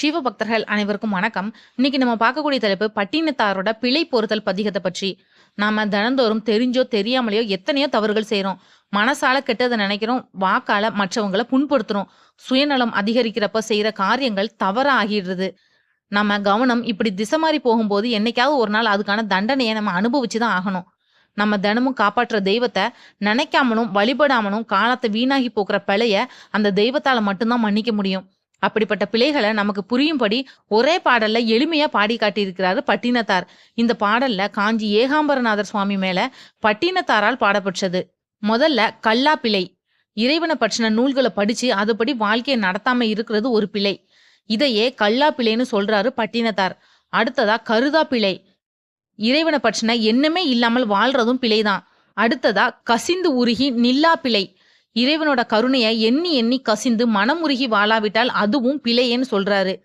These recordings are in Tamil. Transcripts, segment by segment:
சிவ பக்தர்கள் அனைவருக்கும் வணக்கம். இன்னைக்கு நம்ம பார்க்கக்கூடிய தலைப்பு பட்டினத்தாரோட பிழை பொறுத்தல் பதிகத்தை பற்றி. நாம தினந்தோறும் தெரிஞ்சோ தெரியாமலையோ எத்தனையோ தவறுகள் செய்யறோம் மனசால கெட்டதை நினைக்கிறோம் வாக்கால மற்றவங்களை புண்படுத்துறோம். சுயநலம் அதிகரிக்கிறப்ப செய்யற காரியங்கள் தவறா ஆகிடுறது. நம்ம கவனம் இப்படி திசை மாறி போகும்போது என்னைக்காவது ஒரு நாள் அதுக்கான தண்டனையை நம்ம அனுபவிச்சு தான் ஆகணும். நம்ம தினமும் காப்பாற்றுற தெய்வத்தை நினைக்காமலும் வழிபடாமலும் காலத்தை வீணாகி போக்குற பிழைய அந்த தெய்வத்தால மட்டும்தான் மன்னிக்க முடியும். அப்படிப்பட்ட பிழைகளை நமக்கு புரியும்படி ஒரே பாடல்ல எளிமையா பாடி காட்டியிருக்கிறாரு பட்டினத்தார். இந்த பாடல்ல காஞ்சி ஏகாம்பரநாதர் சுவாமி மேல பட்டினத்தாரால் பாடப்பட்டது முதல்ல கல்லா பிழை. இறைவனை பற்றின நூல்களை படிச்சு அதுபடி வாழ்க்கையை நடத்தாம இருக்கிறது ஒரு பிழை. இதையே கல்லா பிழைன்னு சொல்றாரு பட்டினத்தார். அடுத்ததா கருதா பிழை. இறைவனை பற்றின எண்ணமே இல்லாமல் வாழ்றதும் பிழைதான். அடுத்ததா கசிந்து உருகி நில்லா பிழை. இறைவனோட கருணையை எண்ணி எண்ணி கசிந்து மனமுருகி வாழாவிட்டால் அதுவும் பிழையேன்னு சொல்றாரு.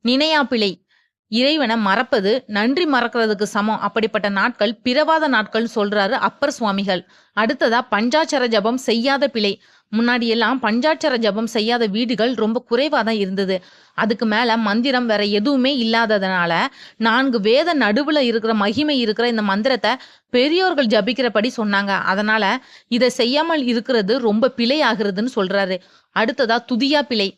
நினையா பிழை. இறைவனை மறப்பது நன்றி மறக்கிறதுக்கு சமம். அப்படிப்பட்ட நாட்கள் பிறவாத நாட்கள் சொல்றாரு அப்பர் சுவாமிகள். அடுத்ததா பஞ்சாட்சர ஜபம் செய்யாத பிழை. முன்னாடி எல்லாம் பஞ்சாட்சர ஜபம் செய்யாத வீடுகள் ரொம்ப குறைவாக தான் இருந்தது. அதுக்கு மேல மந்திரம் வேற எதுவுமே இல்லாததுனால நான்கு வேத நடுவுல இருக்கிற மகிமை இருக்கிற இந்த மந்திரத்தை பெரியோர்கள் ஜபிக்கிறபடி சொன்னாங்க. அதனால இதை செய்யாமல் இருக்கிறது ரொம்ப பிழை ஆகுறதுன்னு சொல்றாரு. அடுத்ததா துதியா பிழை.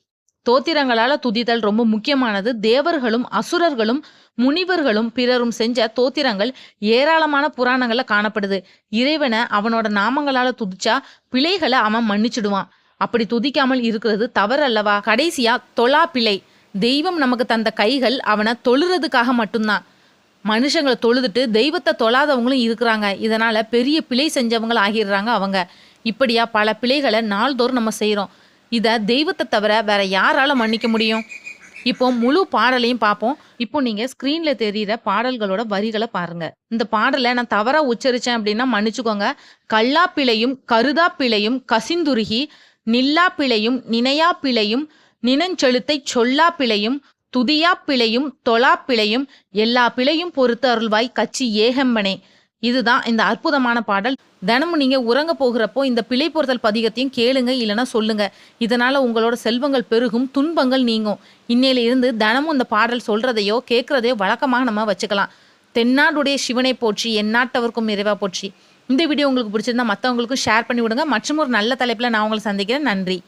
தோத்திரங்களால துதித்தல் ரொம்ப முக்கியமானது. தேவர்களும் அசுரர்களும் முனிவர்களும் பிறரும் செஞ்ச தோத்திரங்கள் ஏராளமான புராணங்கள்ல காணப்படுது. இறைவனை அவனோட நாமங்களால துதிச்சா பிழைகளை அவன் மன்னிச்சிடுவான். அப்படி துதிக்காமல் இருக்கிறது தவறு அல்லவா கடைசியா தொலா பிழை. தெய்வம் நமக்கு தந்த கைகள் அவனை தொழுறதுக்காக மட்டும்தான். மனுஷங்களை தொழுதுட்டு தெய்வத்தை தொழாதவங்களும் இருக்கிறாங்க. இதனால பெரிய பிழை செஞ்சவங்கள் ஆகிடுறாங்க அவங்க. இப்படியா பல பிழைகளை நாள்தோறும் நம்ம செய்கிறோம் இதை தெய்வத்தை தவிர வேற யாரால மன்னிக்க முடியும்? இப்போ முழு பாடலையும் பார்ப்போம் இப்போ நீங்க ஸ்கிரீன்ல தெரியிற பாடல்களோட வரிகளை பாருங்க. இந்த பாடலை நான் தவறா உச்சரிச்சேன் அப்படின்னா மன்னிச்சுக்கோங்க. கல்லா பிழையும் கருதா பிழையும் கசிந்துருகி நில்லா பிழையும் நினையா பிழையும் நினஞ்செழுத்தை சொல்லா பிழையும் துதியா பிழையும் தொலா பிழையும் எல்லா பிழையும் பொறுத்து அருள்வாய் கச்சி ஏகம்பனே. இதுதான் இந்த அற்புதமான பாடல். தினமும் நீங்க உறங்க போகிறப்போ இந்த பிழை பொருத்தல் பதிகத்தையும் கேளுங்க இல்லைன்னா சொல்லுங்க. இதனால உங்களோட செல்வங்கள் பெருகும் துன்பங்கள் நீங்கும். இன்னையில இருந்து தினமும் இந்த பாடல் சொல்றதையோ கேட்கறதையோ வழக்கமாக நம்ம வச்சுக்கலாம். தென்னாடுடைய சிவனை போற்றி எந்நாட்டவர்க்கும் இறைவா போற்றி. இந்த வீடியோ உங்களுக்கு பிடிச்சிருந்தா மற்றவங்களுக்கும் ஷேர் பண்ணி விடுங்க. மற்றும் ஒரு நல்ல தலைப்பில் நான் உங்களை சந்திக்கிறேன். நன்றி.